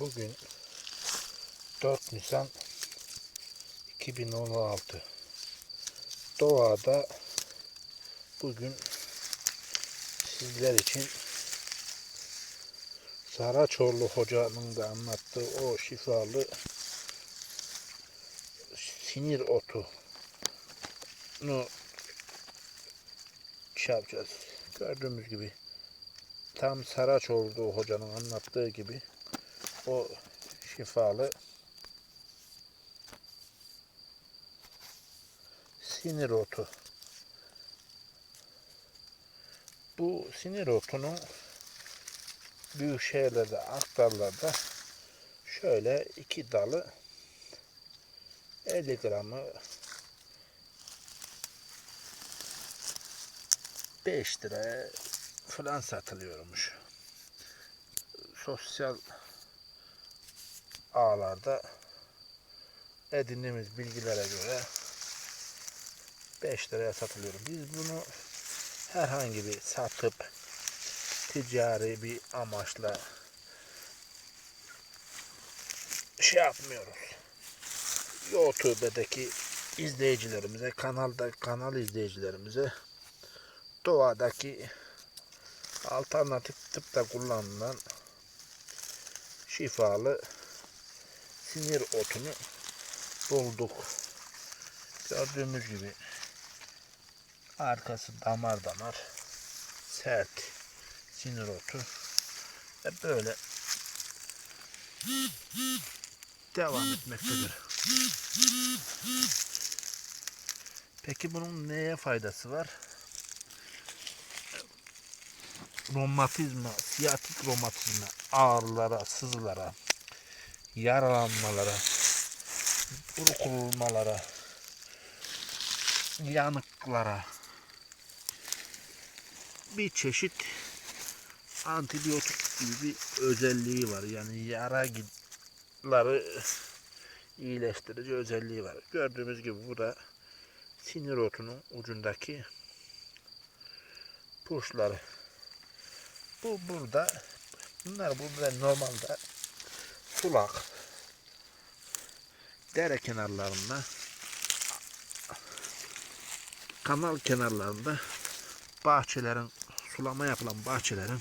Bugün 4 Nisan 2016 Doğada bugün sizler için Saraçoğlu hocanın da anlattığı o şifalı sinir otu nu şey yapacağız. Gördüğümüz gibi tam Saraçoğlu hocanın anlattığı gibi o şifalı sinir otu. Bu sinir otunun büyük şehirlerde, aktarlarda şöyle iki dalı 50 gramı 5 liraya falan satılıyormuş. Sosyal ağlarda edindiğimiz bilgilere göre 5 liraya satılıyor. Biz bunu herhangi bir satıp ticari bir amaçla şey yapmıyoruz. YouTube'daki izleyicilerimize, kanalda kanal izleyicilerimize doğadaki alternatif tıpta kullanılan şifalı sinir otunu bulduk. Gördüğümüz gibi arkası damar damar sert sinir otu ve böyle devam etmektedir. Peki bunun neye faydası var? Romatizma, siyatik romatizma, ağrılara, sızılara, yaralanmalara, burkulmalara, yanıklara bir çeşit antibiyotik gibi bir özelliği var. Yani yaraları iyileştirici özelliği var. Gördüğümüz gibi bu da sinir otunun ucundaki puşları. Bu burada bunlar burada normalde sulak dere kenarlarında kanal kenarlarında bahçelerin sulama yapılan bahçelerin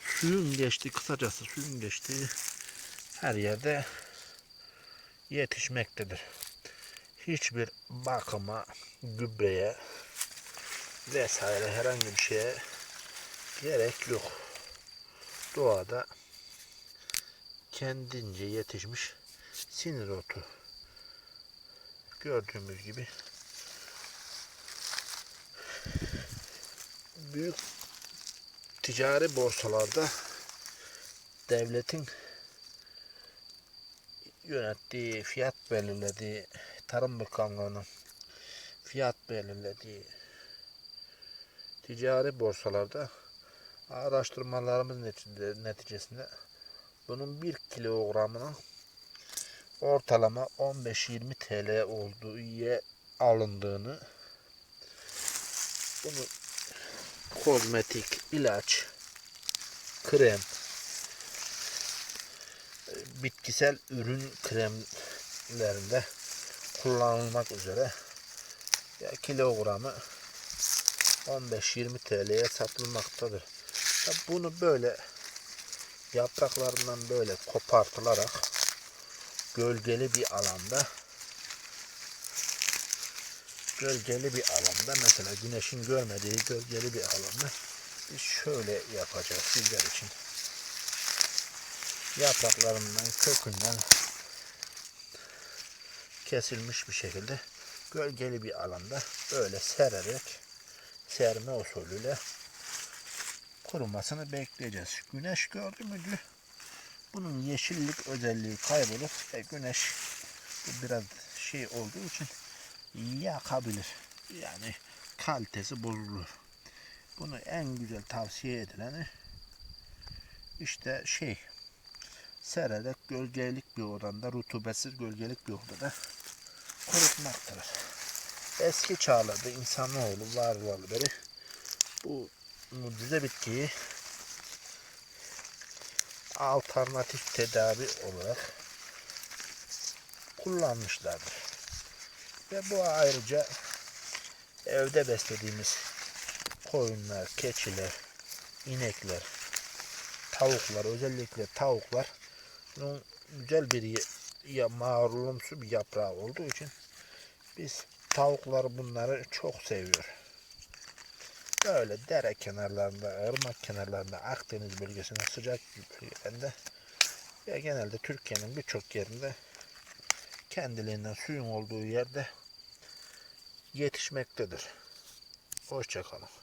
suyun geçtiği kısacası suyun geçtiği her yerde yetişmektedir. Hiçbir bakıma, gübreye vesaire herhangi bir şeye gerek yok. Doğada kendince yetişmiş sinir otu. Gördüğümüz gibi büyük ticari borsalarda devletin yönettiği, fiyat belirlediği, Tarım Bakanlığı'nın fiyat belirlediği ticari borsalarda araştırmalarımız neticesinde, bunun 1 kilogramının ortalama 15-20 TL olduğu ye alındığını bunu kozmetik, ilaç, krem, bitkisel ürün kremlerinde kullanılmak üzere ya kilogramı 15-20 TL'ye satılmaktadır. Bunu böyle yapraklarından böyle kopartılarak gölgeli bir alanda gölgeli bir alanda mesela güneşin görmediği gölgeli bir alanda biz şöyle yapacağız sizler için. Yapraklarından kökünden kesilmiş bir şekilde gölgeli bir alanda böyle sererek serme usulüyle kurumasını bekleyeceğiz. Güneş gördü müydü? Bunun yeşillik özelliği kaybolup e, güneş bu biraz şey olduğu için yakabilir. Yani kalitesi bozulur. Bunu en güzel tavsiye edileni işte şey sererek gölgelik bir oranda rutubetsiz gölgelik bir odada kurutmaktır. Eski çağlarda insanoğlu var var beri bu mucize bitkiyi alternatif tedavi olarak kullanmışlardır. Ve bu ayrıca evde beslediğimiz koyunlar, keçiler, inekler, tavuklar, özellikle tavuklar güzel bir ya marulumsu bir yaprağı olduğu için biz tavuklar bunları çok seviyor. Böyle dere kenarlarında, ırmak kenarlarında, Akdeniz bölgesinde, sıcak bölgelerinde ve genelde Türkiye'nin birçok yerinde kendiliğinden suyun olduğu yerde yetişmektedir. Hoşçakalın.